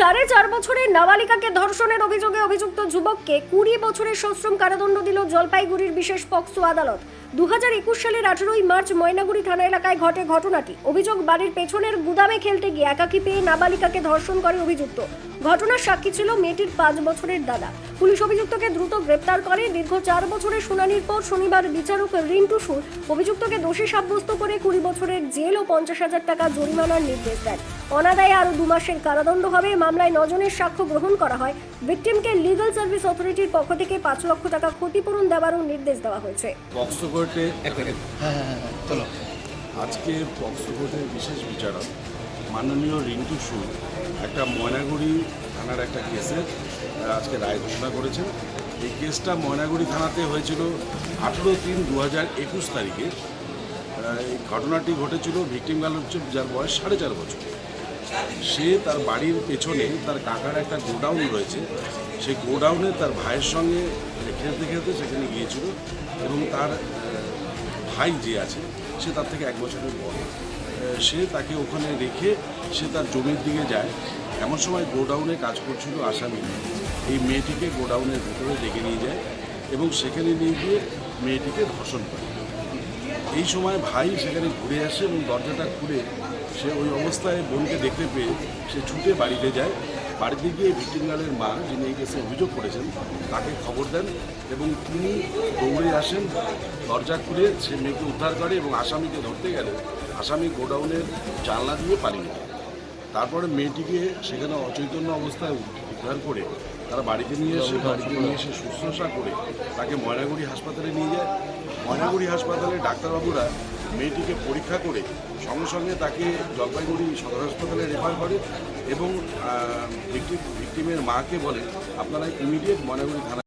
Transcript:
সাড়ে চার বছরের নাবালিকাকে ধর্ষণের অভিযোগে অভিযুক্ত যুবককে কুড়ি বছরের সশ্রম কারাদণ্ড দিল জলপাইগুড়ির বিশেষ পক্সো আদালত। দু হাজার একুশ সালের আঠেরোই মার্চ ময়নাগুড়ি থানা এলাকায় ঘটে ঘটনাটি। অভিযোগ, বাড়ির পেছনের গুদামে খেলতে গিয়ে একাকি পেয়ে নাবালিকাকে ধর্ষণ করে অভিযুক্ত। ঘটনার সাক্ষী ছিল মেয়েটির পাঁচ বছরের দাদা। পুলিশ অভিযুক্তকে দ্রুত গ্রেপ্তার করে। দীর্ঘ চার বছরের শুনানির পর শনিবার বিচারক রিন্টু সুর অভিযুক্তকে দোষী সাব্যস্ত করে কুড়ি বছরের জেল ও পঞ্চাশ হাজার টাকা জরিমানার নির্দেশ দেন। অনাদায়ে আরও দু মাসের কারাদণ্ড হবে। মামলায় নজনের সাক্ষ্য গ্রহণ করা হয়। ভিকটিমকে লিগাল সার্ভিস অথরিটির পক্ষ থেকে পাঁচ লক্ষ টাকা ক্ষতিপূরণ দেওয়ারও নির্দেশ দেওয়া হয়েছে। হ্যাঁ হ্যাঁ হ্যাঁ চলো। আজকে পক্সো কোর্টের বিশেষ বিচারক মাননীয় রিন্টু সুর একটা ময়নাগুড়ি থানার একটা কেসের আহ, আজকে রায় ঘোষণা করেছেন। এই কেসটা ময়নাগুড়ি থানাতে হয়েছিল আঠেরো তিন দু হাজার একুশ তারিখে। এই ঘটনাটি ঘটেছিল ভিকটিম গাল হচ্ছে যার বয়স সাড়ে চার বছর। সে তার বাড়ির পেছনে তার কাকার একটা গোডাউন রয়েছে। সেই গোডাউনে তার ভাইয়ের সঙ্গে খেলতে খেলতে সেখানে গিয়েছিল এবং তার ভাই যে আছে, সে তার থেকে এক বছরের বড়। সে তাকে ওখানে রেখে সে তার জমির দিকে যায়। এমন সময় গোডাউনে কাজ করছিল আসামি। এই মেয়েটিকে গোডাউনের ভেতরে ডেকে নিয়ে যায় এবং সেখানে নিয়ে গিয়ে মেয়েটিকে ধর্ষণ করে। এই সময় ভাই সেখানে ঘুরে আসে এবং দরজাটা খুলে সে ওই অবস্থায় বোনকে দেখতে পেয়ে সে ছুটে বাড়িতে যায়। বাড়িতে গিয়ে ভিক্টিম গার্লের মা, যিনি এই কেসে অভিযোগ করেছেন, তাকে খবর দেন এবং তিনি দৌড়ে আসেন। দরজা খুলে সে মেয়েকে উদ্ধার করে এবং আসামিকে ধরতে গেলে আসামি গোডাউনের জানলা দিয়ে পালিয়ে যায়। তারপরে মেয়েটিকে সেখানে অচৈতন্য অবস্থায় উদ্ধার করে তারা বাড়িতে নিয়ে এসে, বাড়িতে নিয়ে এসে শুশ্রূষা করে তাকে ময়নাগুড়ি হাসপাতালে নিয়ে যায়। ময়নাগুড়ি হাসপাতালে ডাক্তারবাবুরা মেয়েটিকে পরীক্ষা করে সঙ্গে সঙ্গে তাকে জলপাইগুড়ি সদর হাসপাতালে রেফার করে এবং ভিক্টিমের মাকে বলে, আপনারা ইমিডিয়েট ময়নাগুড়ি থানা